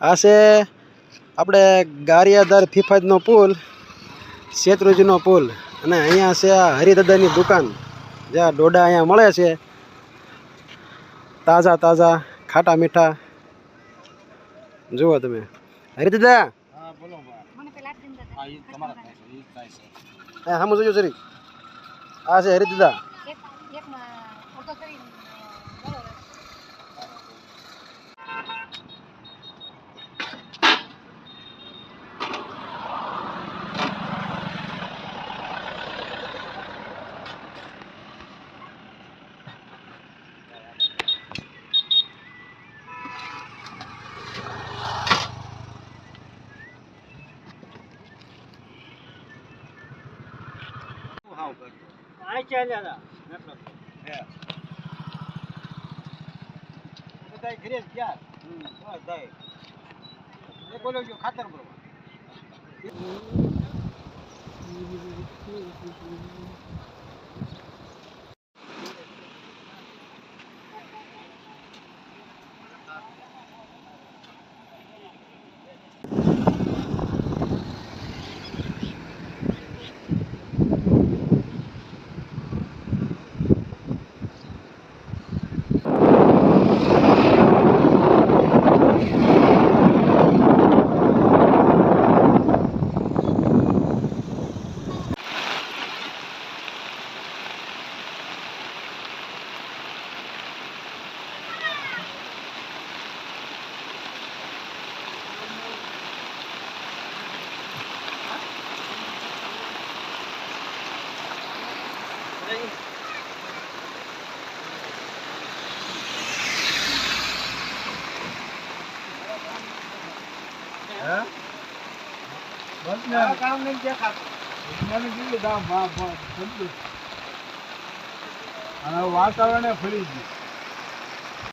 આ છે આપણે ગારિયાધાર ફિફાજનો પુલ શેત્રુજીનો પુલ. અને અહીંયા છે આ હરિદાદાની દુકાન જ્યાં ડોડા અહીંયા મળે છે. તાજા તાજા ખાટા મીઠા. જુઓ તમે. હરિદાદા! હા આ છે મને પેલા જ દિન હા ઈ તમારા થાય છે ઈ થાય છે હા સામું જોજો જરી આ છે હરિદાદા હાવ કર્યું. આ ચાલ્યા હતા. મતલબ હે. બધાય ઘરે ગયા. બધાય એ બોલો જો ખાતર આ કામ નહીં મને કીધું દામ વાતાવરણ ફરી ગયું.